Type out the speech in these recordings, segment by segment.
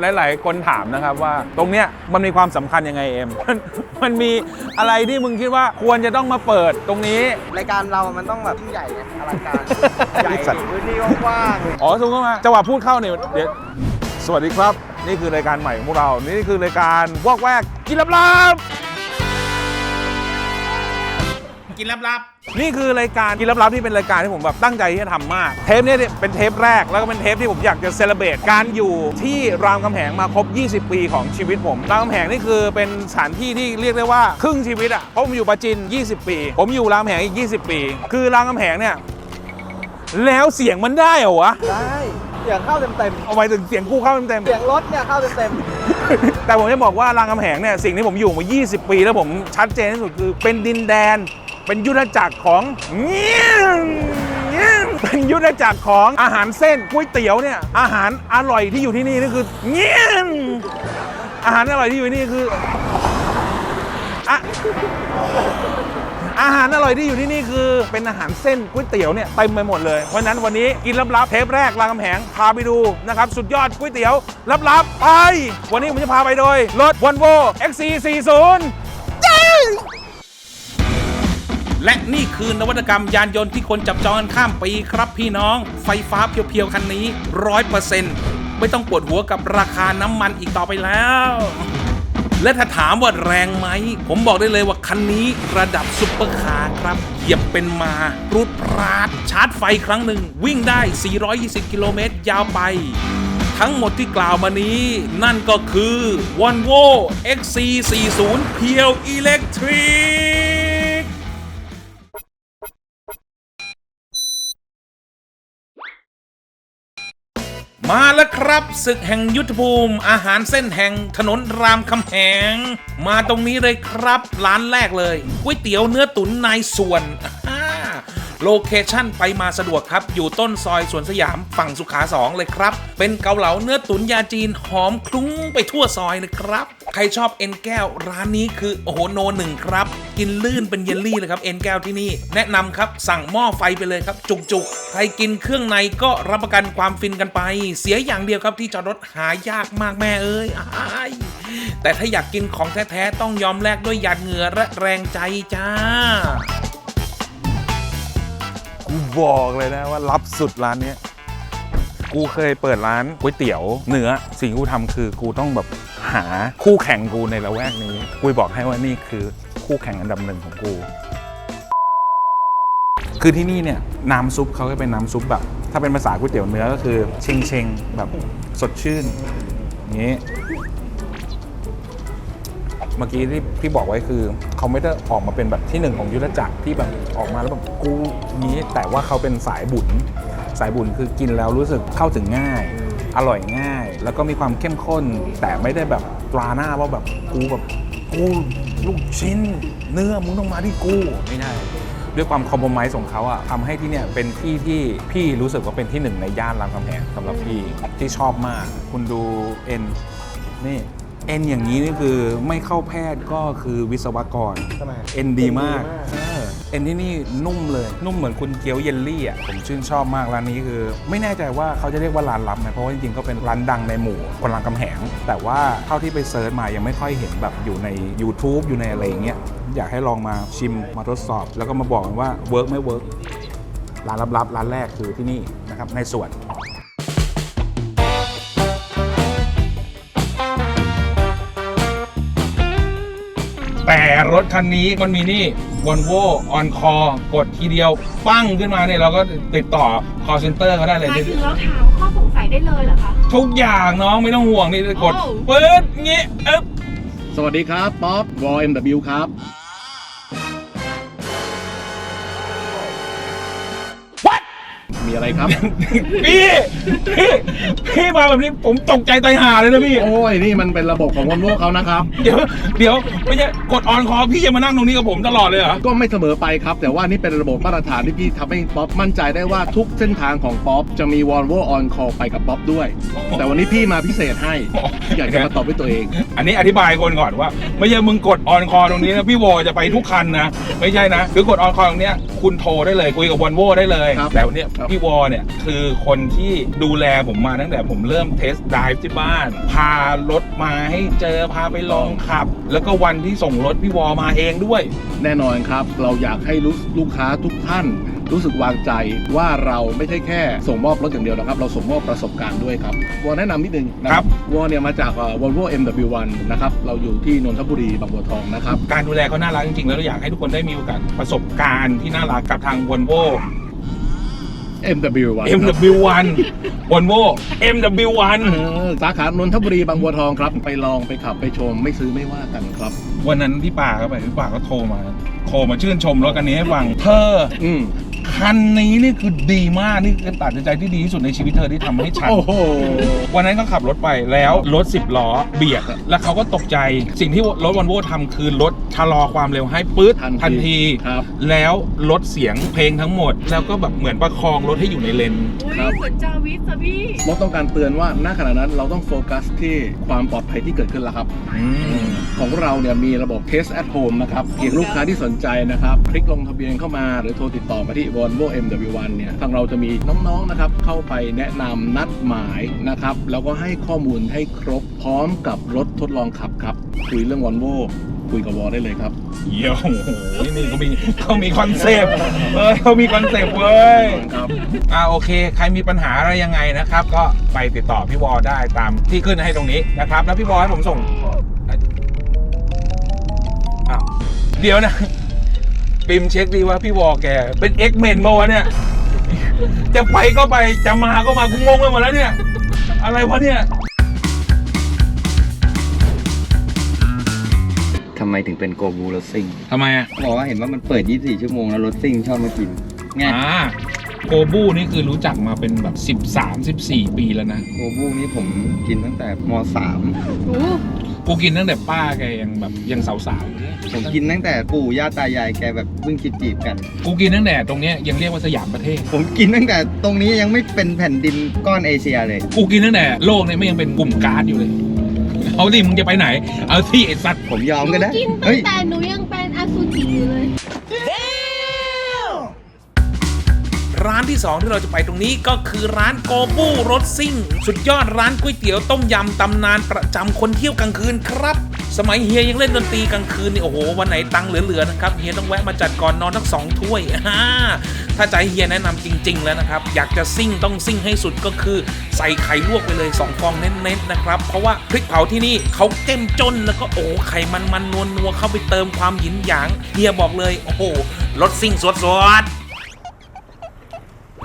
หลาย ๆ คนถามนะครับว่า ตรงเนี้ยมันมีความสำคัญยังไงเอ็มมันมันมีอะไรที่มึงคิดว่าควรจะต้องมาเปิดตรงนี้ รายการเรามันต้องแบบยิ่งใหญ่ไงอลังการ ใหญ่สัตว์พื้นที่กว้างอ๋อถูกเข้ามาจังหวะพูดเข้าเนี่ยเดี๋ยวสวัสดีครับ นี่คือรายการใหม่ของพวกเรา นี่คือรายการวอกแวกกินลับลับกินลับ นี่คือรายการกินลับๆที่เป็นรายการที่ผมแบบตั้งใจที่จะทำมาก เทปเนี้เป็นเทปแรกแล้วก็เป็นเทปที่ผมอยากจะเซเลบรตการอยู่ที่รามคำแหงมาครบ 20 ปีของชีวิตผม รามคำแหงนี่คือเป็นสถานที่ที่เรียกได้ว่าครึ่งชีวิตอะเพราะผมอยู่ประจิน20 ปี ผมอยู่รามคำแหงอีก 20 ปี คือรามคำแหงเนี่ยแล้วเสียงมันได้เหรอวะๆได้เสียงเข้าเต็มเอาไปถึงเสียงกู้เข้าเต็มๆเสียงรถเนี่ยเข้าเต็มๆแต่ผมจะบอกว่ารามคำแหงเนี่ยสิ่งที่ผมอยู่มา 20 ปี แล้วผมชัดเจนที่สุดคือเป็นดินแดน เป็นยุทธจักรของเนียงเนียงเป็นยุทธจักรของอาหารเส้นก๋วยเตี๋ยวเนี่ยอาหารอร่อยที่อยู่ที่นี่นี่คือเงี้ยงอาหารอร่อยที่อยู่ที่นี่คืออะอาหารอร่อยที่อยู่ที่นี่คือเป็นอาหารเส้นก๋วยเตี๋ยวเนี่ยเต็มไปหมดเลย เพราะนั้นวันนี้กินลับๆเทปแรกรามคำแหงพาไปดูนะครับ สุดยอดก๋วยเตี๋ยวลับๆไป วันนี้ผมจะพาไปโดย รถ Volvo XC40 และนี่คือนวัตกรรมยานยนต์ที่คนจับจองกันข้ามปีครับพี่น้อง ไฟฟ้าเพียวๆคันนี้ร้อยเปอร์เซ็นต์ไม่ต้องปวดหัวกับราคาน้ำมันอีกต่อไปแล้ว และถ้าถามว่าแรงไหม ผมบอกได้เลยว่าคันนี้ระดับซุปเปอร์คาร์ครับ เหยียบเป็นมารุดปราด ชาร์จไฟครั้งหนึ่ง วิ่งได้ 420 กิโลเมตรยาวไปทั้งหมดที่กล่าวมานี้ นั่นก็คือ Volvo XC40 เพียวอิเล็กทริก มาแล้วครับศึกแห่งยุทธภูมิ อาหารเส้นแห่งถนนรามคำแหง มาตรงนี้เลยครับ ร้านแรกเลยก๋วยเตี๋ยวเนื้อตุ๋นนายส่วนอ่า โลเคชั่นไปมาสะดวกครับ อยู่ต้นซอยสวนสยามฝั่งสุขาสองเลยครับ เป็นเกาเหลาเนื้อตุ๋นยาจีนหอมคลุ้งไปทั่วซอยเลยครับ ใครชอบเอ็นแก้วร้านนี้คือ โอ้โหโนหนึ่งครับ กินลื่นเป็นเยลลี่เลยครับเอ็นแก้วที่นี่ แนะนำครับสั่งหม้อไฟไปเลยครับ จุกๆ ใครกินเครื่องในก็รับประกันความฟินกันไป เสียอย่างเดียวครับที่จอดรถหายากมากแม่เอ้ยแต่ถ้าอยากกินของแท้ๆต้องยอมแลกด้วยหยาดเหงื่อและแรงใจจ้า บอกเลยนะว่ารับสุดร้านนี้กูเคยเปิดร้านก๋วยเตี๋ยวเนื้อสิ่งที่กูทำคือกูต้องแบบหาคู่แข่งกูในละแวกนี้ กูบอกให้ว่านี่คือคู่แข่งอันดับหนึ่งของกู คือที่นี่เนี่ยน้ำซุปเขาก็เป็นน้ำซุปแบบ ถ้าเป็นภาษาก๋วยเตี๋ยวเนื้อก็คือเชงเชงแบบสดชื่นอย่างนี้ เมื่อกี้ที่พี่บอกไว้คือเขาไม่ได้ออกมาเป็นแบบที่หนึ่งของยุทธจักรที่แบบออกมาแล้วแบบกูนี้ แต่ว่าเขาเป็นสายบุญสายบุญคือกินแล้วรู้สึกเข้าถึงง่าย อร่อยง่าย แล้วก็มีความเข้มข้น แต่ไม่ได้แบบตราหน้าว่าแบบกูแบบกูลูกชิ้น เนื้อมึงต้องมาที่กูไม่ได้ด้วยความคอมโพมไมซ์ของเขาอะทำให้ที่เนี่ยเป็นที่ที่พี่รู้สึกว่าเป็นที่หนึ่งในย่านรามคำแหงสำหรับพี่ที่ชอบมาก คุณดูเอ็นนี่ เอ็นอย่างนี้นี่คือไม่เข้าแพทย์ก็คือวิศวกร ทำไมเอ็นดีมากเอ็นดีมากเออเอ็นที่นี่นุ่มเลยนุ่มเหมือนคุณเกี๊ยวเยลลี่อะผมชื่นชอบมากร้านนี้คือ ไม่แน่ใจว่าเขาจะเรียกว่าร้านลับไหมเพราะว่าจริงๆก็เป็นร้านดังในหมู่คนรามคำแหง แต่ว่าเท่าที่ไปเซิร์ชมายังไม่ค่อยเห็นแบบอยู่ใน YouTube อยู่ในอะไรอย่างเงี้ยอยากให้ลองมาชิมมาทดสอบ แล้วก็มาบอกกันว่าเวิร์กไม่เวิร์กร้านลับๆร้านแรกคือที่นี่นะครับในสวน แต่รถคันนี้มันมีนี่ Volvo on call กดทีเดียว ปั้งขึ้นมาเนี่ย เราก็ติดต่อ call center เขาได้เลย หมายถึงเราถามข้อสงสัยได้เลยเหรอคะ ทุกอย่างน้องไม่ต้องห่วงนี่กดโอ้ปื๊ดงี้เอ๊บ สวัสดีครับ ป๊อปวอลเอ็มดัครับ มีอะไรครับ พี่พี่พี่มาแบบนี้ผมตกใจตายห่าเลยนะพี่ โอ้ยนี่มันเป็นระบบของวอลโว่เขานะครับ เดี๋ยวเดี๋ยวไม่ใช่กด on call พี่จะมานั่งตรงนี้กับผมตลอดเลยเหรอ ก็ไม่เสมอไปครับ แต่ว่านี่เป็นระบบมาตรฐานที่พี่ทำให้ป๊อปมั่นใจได้ว่าทุกเส้นทางของป๊อปจะมีวอลโว่ออนคอลไปกับป๊อปด้วย แต่วันนี้พี่มาพิเศษให้อยากจะมาตอบด้วยตัวเอง อันนี้อธิบายคนก่อนว่า ไม่ใช่มึงกดออนคอตรงนี้นะพี่วอจะไปทุกคันนะไม่ใช่นะคือกดออนคอตรงเนี้ยคุณโทรได้เลยคุยกับวอลโวได้เลยครับแต่วันเนี้ยครับพี่พี่วอเนี่ยคือคนที่ดูแลผมมาตั้งแต่ผมเริ่มเทสไดฟ์ที่บ้าน พารถมาให้เจอพาไปลองขับ แล้วก็วันที่ส่งรถพี่วอมาเองด้วย แน่นอนครับ เราอยากให้ลูกลูกค้าทุกท่าน รู้สึกวางใจว่าเราไม่ใช่แค่ส่งมอบรถอย่างเดียวนะครับ เราส่งมอบประสบการณ์ด้วยครับวอแนะนำนิดนึงนะครับวอเนี่ยมาจากเอ่อ Volvo MW1 นะครับเราอยู่ที่นนทบุรีบางบัวทองนะครับการดูแลเขาน่ารักจริงๆแล้วเราอยากให้ทุกคนได้มีโอกาสประสบการณ์ที่น่ารักกับทาง Volvo MW1 MW1 Volvo MW1 เออสาขานนทบุรีบางบัวทองครับ ไปลองไปขับไปชมไม่ซื้อไม่ว่ากันครับ วันนั้นพี่ป่าก็ไปพี่ป่าก็โทรมา โทรมาชื่นชมรถคันนี้ให้ฟังเธออืม คันนี้นี่คือดีมาก นี่คือตัดสินใจที่ดีที่สุดในชีวิตเธอที่ทำให้ฉัน โอ้โห วันนั้นก็ขับรถไปแล้วรถ 10 ล้อเบียดแล้วเขาก็ตกใจสิ่งที่รถวันโวทำคือรถชะลอความเร็วให้ปื๊ดทันทีทันทีครับ แล้วลดเสียงเพลงทั้งหมด แล้วก็แบบเหมือนประคองรถให้อยู่ในเลน อุ้ยครับ เหมือนจาวิสอะพี่ รถต้องการเตือนว่าณขณะนั้นเราต้องโฟกัสที่ความปลอดภัยที่เกิดขึ้นแล้วครับ ของเราเนี่ยมีระบบ Test at Home นะครับเพียงลูกค้าที่สนใจนะครับ คลิกลงทะเบียนเข้ามาหรือโทรติดต่อมาที่ Volvo MW1 เนี่ยทางเราจะมีน้องๆนะครับเข้าไปแนะนำนัดหมายนะครับแล้วก็ให้ข้อมูลให้ครบพร้อมกับรถทดลองขับครับคุยเรื่อง Volvo คุยกับวอได้เลยครับ เยี่ยมโอ้โหนี่เขามีเขามีคอนเซปต์เอ้ยเขามีคอนเซปต์เว้ยครับอ่าโอเค ใครมีปัญหาอะไรยังไงนะครับ ก็ไปติดต่อพี่วอได้ตามที่ขึ้นให้ตรงนี้นะครับ แล้วพี่วอให้ผมส่งอ้าวเดี๋ยวนะ ปิมเช็คดีว่าพี่วอแก เป็นเอ็กเมนมาวะเนี่ย จะไปก็ไปจะมาก็มากูงงไปหมดแล้วเนี่ย อะไรวะเนี่ยทำไมถึงเป็นโกบูรถซิ่งทำไมอะบอกว่าเห็นว่ามันเปิด 24 ชั่วโมงแล้วรถซิ่งชอบมากินไงอ่าโกบูนี่คือรู้จักมาเป็นแบบ 13 14 ปีแล้วนะ โกบูนี่ผมกินตั้งแต่ม กูกินตั้งแต่ป้าแกยังแบบยังสาวๆเลย .3 ผมกินตั้งแต่ปู่ย่าตายายแกแบบเพิ่งคิดจีบกัน กูกินตั้งแต่ตรงเนี้ยยังเรียกว่าสยามประเทศ ผมกินตั้งแต่ตรงนี้ยังไม่เป็นแผ่นดินก้อนเอเชียเลย กูกินตั้งแต่โลกเนี่ยไม่ยังเป็นกลุ่มการ์ดอยู่เลย เอาดิมึงจะไปไหน เอาที่ไอ้สัตว์ผมยอมก็ได้ กินตั้เฮ้งย แต่หนูยังเป็นอสุจิอยู่เลย ร้านที่ 2 ที่เราจะไปตรงนี้ก็คือร้านโกบูรถซิ่ง สุดยอดร้านก๋วยเตี๋ยวต้มยำตำนานประจำคนเที่ยวกลางคืนครับ สมัยเฮียยังเล่นดนตรีกลางคืนนี่โอ้โหวันไหนตังเหลือๆนะครับเฮียต้องแวะมาจัดก่อนนอนทั้งสองถ้วยอ่าถ้าใจเฮียแนะนำจริง ๆ แล้วนะครับอยากจะซิ่งต้องซิ่งให้สุดก็คือ ใส่ไข่ลวกไปเลย2ฟองเน้นๆนะครับเพราะว่าพริกเผาที่นี่เขาเจ้มจนแล้วก็โอ้ไข่มันมันๆนัวๆเข้าไปเติมความหยินหยางเฮียบอกเลยโอ้โหรถซิ่งสดๆ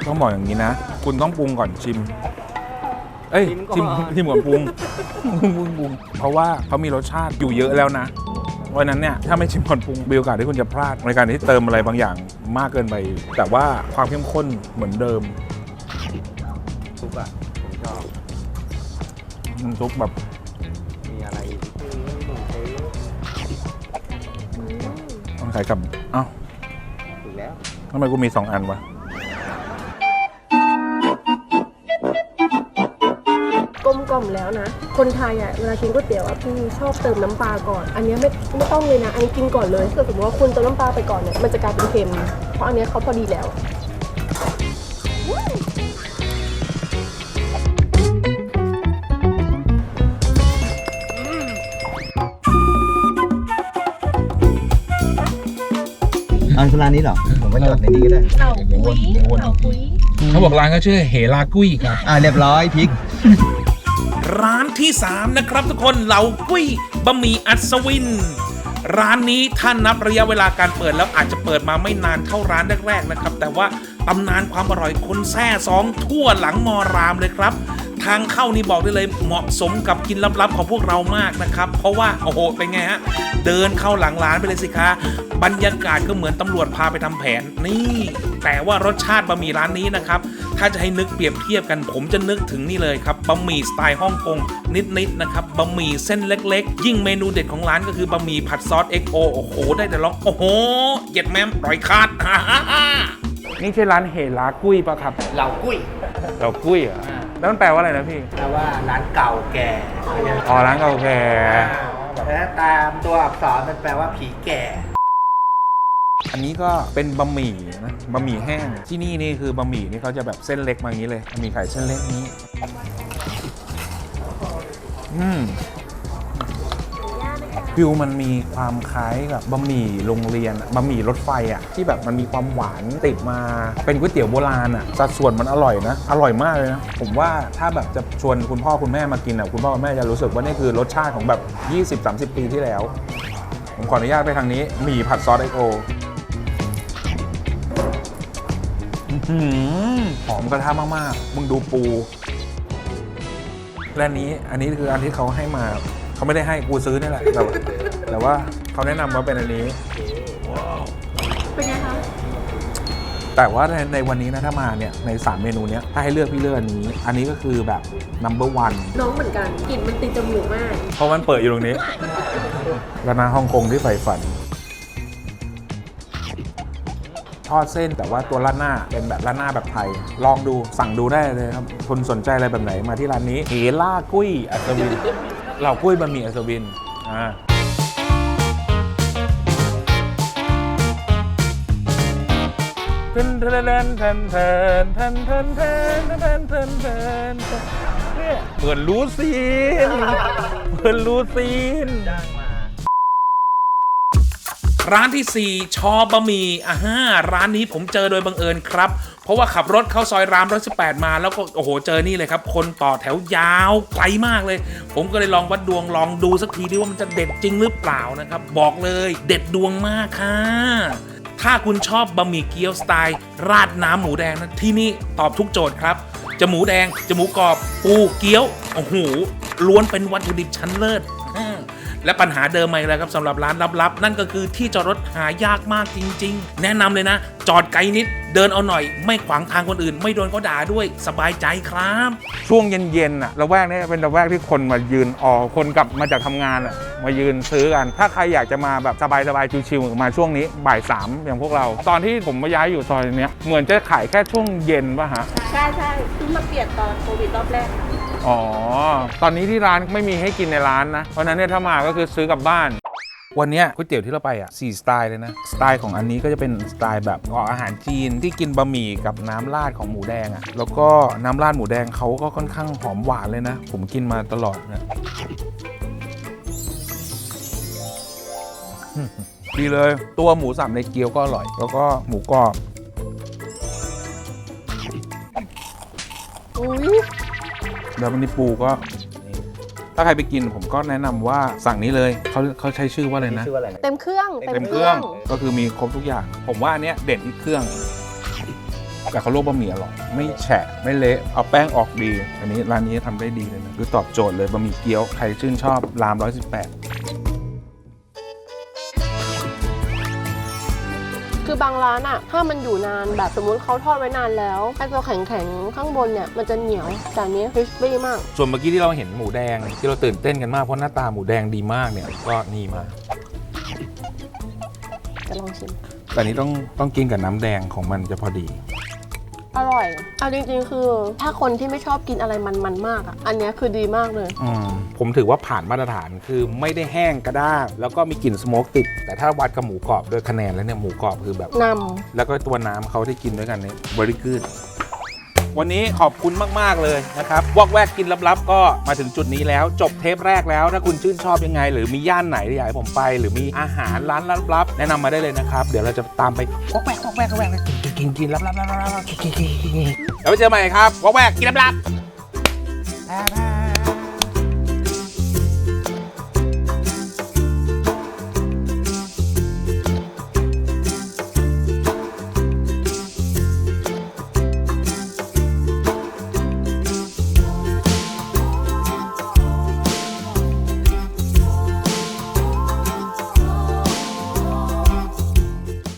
ต้องบอกอย่างนี้นะ คุณต้องปรุงก่อนชิม เอ้ยชิชิมมก่อนชิมก่อนปรุงปรุงปรุงปรุงเพราะว่าเขามีรสชาติอยู่เยอะแล้วนะเพราะฉะนั้นเนี่ยถ้าไม่ชิมก่อนปรุงมีโอกาสที่คุณจะพลาดในการที่เติมอะไรบางอย่างมากเกินไป แต่ว่าความเข้มข้นเหมือนเดิมซุปอะผมชอบน้ำซุปแบบมีอะไรต้องใส่กับเอ้าถูกแล้วทำไมกูมีสองอันวะ ลมกล่อมแล้วนะ คนไทยอะเวลากินก๋วยเตี๋ยวอะพี่ชอบเติมน้ำปลาก่อน อันเนี้ยไม่ไม่ต้องเลยนะ อันนี้กินก่อนเลยถ้าเกิดสมมติว่าคุณเติมน้ำปลาไปก่อนเนี่ยมันจะกลายเป็นเค็ม เพราะอันเนี้ยเขาพอดีแล้วอันคือร้านนี้เหรอ ผมไปจอดในนี้ก็ได้เต่าปุ้ยเต่าปุ้ยเขาบอกร้านเขาชื่อเฮลากุ้ยครับ อ่าเรียบร้อยพริก ร้านที่ 3 นะครับทุกคนเหลากุ้ยบะหมี่อัศวิน ร้านนี้ท่านนับระยะเวลาการเปิดแล้วอาจจะเปิดมาไม่นานเท่าร้านแรกๆนะครับ แต่ว่า ตำนานความอร่อยคนแซ่สองทั่วหลังมอรามเลยครับ ทางเข้านี่บอกได้เลยเหมาะสมกับกินลับๆของพวกเรามากนะครับ เพราะว่าโอ้โหเป็นไงฮะเดินเข้าหลังร้านไปเลยสิคะบรรยากาศก็เหมือนตำรวจพาไปทำแผนนี่แต่ว่ารสชาติบะหมี่ร้านนี้นะครับ ถ้าจะให้นึกเปรียบเทียบกัน ผมจะนึกถึงนี่เลยครับบะหมี่สไตล์ฮ่องกงนิดๆนะครับบะหมี่เส้นเล็กๆ ยิ่งเมนูเด็ดของร้านก็คือบะหมี่ผัดซอส XO โอโอ้โห ได้แต่ร้องโอ้โหเหย็ดแม่มปล่อยคาด นี่ใช่ร้านเฮลากุ้ยปะครับเหล่ากุ้ยเรากุ้ยเหรอแล้วมันแปลว่าอะไรนะพี่แปลว่าร้านเก่าแก่อ๋อร้านเก่าแก่แล้วตามตัวอักษรมันแปลว่าผีแก่ อันนี้ก็เป็นบะหมี่นะบะหมี่แห้งที่นี่นี่คือบะหมี่นี่เขาจะแบบเส้นเล็กมาอย่างนี้เลยมีไข่เส้นเล็กนี้ อืม ฟิวมันมีความคล้ายกับบะหมี่โรงเรียนอะบะหมี่รถไฟอะที่แบบมันมีความหวานติดมาเป็นก๋วยเตี๋ยวโบราณอะสัดส่วนมันอร่อยนะ อร่อยมากเลยนะ ผมว่าถ้าแบบจะชวนคุณพ่อคุณแม่มากินอะคุณพ่อคุณแม่จะรู้สึกว่านี่คือรสชาติของแบบ 20-30 ปีที่แล้ว ผมขออนุญาตไปทางนี้หมี่ผัดซอสไอโอหือหอมกระทะมาก ๆ มึงดูปู และนี้อันนี้คืออันที่เขาให้มา เขาไม่ได้ให้กูซื้อนี่แหละแต่ว่าแต่ว่าเขาแนะนำว่าเป็นอันนี้ เป็นไงคะแต่ว่าในในวันนี้นะถ้ามาเนี่ยใน 3 เมนูเนี้ยถ้าให้เลือกพี่เลือกอันนี้ อันนี้ก็คือแบบ number one น้องเหมือนกันกลิ่นมันติดจมูกมาก เพราะมันเปิดอยู่ตรงนี้ร้านอาหารฮ่องกงที่ใฝ่ฝัน ทอดเส้นแต่ว่าตัวร้านหน้าเป็นแบบร้านหน้าแบบไทย ลองดูสั่งดูได้เลยครับคนสนใจอะไรแบบไหนมาที่ร้านนี้เฮล่ากุ้ยอัศวิน เหล่ากุ้ยบะหมี่อัศวินอ่าเทนเทนเทนเทนเทนเทนเทนเทนเทนเทนเนี่ยเหมือนรู้ซีนเหมือนรู้ซีน ร้านทีสี่ 4 ชอบะหมี่อ่าฮะร้านนี้ผมเจอโดยบังเอิญครับ เพราะว่าขับรถเข้าซอยรามร้อยสิบแปดมาแล้วก็โอ้โหเจอนี่เลยครับ คนต่อแถวยาวไกลมากเลย ผมก็เลยลองวัดดวงลองดูสักทีดิว่ามันจะเด็ดจริงหรือเปล่านะครับ บอกเลยเด็ดดวงมากค่ะถ้าคุณชอบบะหมี่เกี๊ยวสไตล์ ราดน้ำหมูแดงนะที่นี่ตอบทุกโจทย์ครับ จะหมูแดง จะหมูกรอบ ปูเกี๊ยว โอ้โห ล้วนเป็นวัตถุดิบชั้นเลิศ และปัญหาเดิมมาอีกแล้วครับสำหรับร้านลับๆ นั่นก็คือที่จอดรถหายากมากจริง ๆ แนะนำเลยนะ จอดไกลนิด เดินเอาหน่อย ไม่ขวางทางคนอื่น ไม่โดนเขาด่าด้วยสบายใจครับ ช่วงเย็นๆอะระแวกนี้เป็นระแวกที่คนมายืนออคนกลับมาจากทำงานอะมายืนซื้อกัน ถ้าใครอยากจะมาแบบสบายๆชิวๆมาช่วงนี้บ่ายสามอย่างพวกเรา ตอนที่ผมมาย้ายอยู่ซอยเนี้ยเหมือนจะขายแค่ช่วงเย็นป่ะฮะใช่ใช่เพิ่งมาเปลี่ยนตอนโควิดรอบแรก อ๋อ ตอนนี้ที่ร้านไม่มีให้กินในร้านนะ เพราะฉะนั้นเนี่ยถ้ามาก็คือซื้อกลับบ้าน วันเนี้ยก๋วยเตี๋ยวที่เราไปอะสี่สไตล์เลยนะ สไตล์ของอันนี้ก็จะเป็นสไตล์แบบออกอาหารจีนที่กินบะหมี่กับน้ำราดของหมูแดงอะ แล้วก็น้ำราดหมูแดงเขาก็ค่อนข้างหอมหวานเลยนะ ผมกินมาตลอดเนี่ยดีเลย ตัวหมูสับในเกี๊ยวก็อร่อย แล้วก็หมูกรอบ อุ้ย แล้ววันนี้ปูก็ถ้าใครไปกินผมก็แนะนำว่าสั่งนี้เลยเขาเขาใช้ชื่อว่าอะไรนะ ชื่อว่าอะไรนะ เต็มเครื่องเต็มเครื่องก็คือมีครบทุกอย่าง ผมว่าอันเนี้ยเด่นที่เครื่อง แต่เขาโลกบะหมี่อร่อยไม่แฉะไม่เละเอาแป้งออกดี อันนี้ร้านนี้ทำได้ดีเลยนะคือตอบโจทย์เลยบะหมี่เกี๊ยวใครชื่นชอบราม118 คือบางร้านอะถ้ามันอยู่นานแบบสมมุติเขาทอดไว้นานแล้วไอ้ตัวแข็งๆข้างบนเนี่ยมันจะเหนียวแต่อันนี้คริสปี้มาก ส่วนเมื่อกี้ที่เราเห็นหมูแดง ที่เราตื่นเต้นกันมากเพราะหน้าตาหมูแดงดีมากเนี่ยก็นี่มา จะลองชิมแต่อันนี้ต้องต้องกินกับน้ำแดงของมันจะพอดี อร่อยเอาจริงๆ คือ ถ้าคนที่ไม่ชอบกินอะไรมันๆมากอะอันเนี้ยคือดีมากเลย อืมผมถือว่าผ่านมาตรฐานคือไม่ได้แห้งกระด้างแล้วก็มีกลิ่นสโมกติด แต่ถ้าวัดกับหมูกรอบด้วยคะแนนแล้วเนี่ยหมูกรอบคือแบบนแล้วก็ตัวน้ำเขาที่กินด้วยกันเนี่ยบริกืด วันนี้ขอบคุณมาก ๆ เลยนะครับ วอกแวกกินลับๆ ก็มาถึงจุดนี้แล้ว จบเทปแรกแล้ว ถ้าคุณชื่นชอบยังไง หรือมีย่านไหนอยากให้ผมไป หรือมีอาหารร้านลับๆ แนะนำมาได้เลยนะครับ เดี๋ยวเราจะตามไปวอกแวกวอกแวกวอกแวกกินกินกินลับๆลับๆลับๆกินกินกินกินกินแล้วไปเจอใหม่ครับวอกแวกกินลับๆ Bye-bye.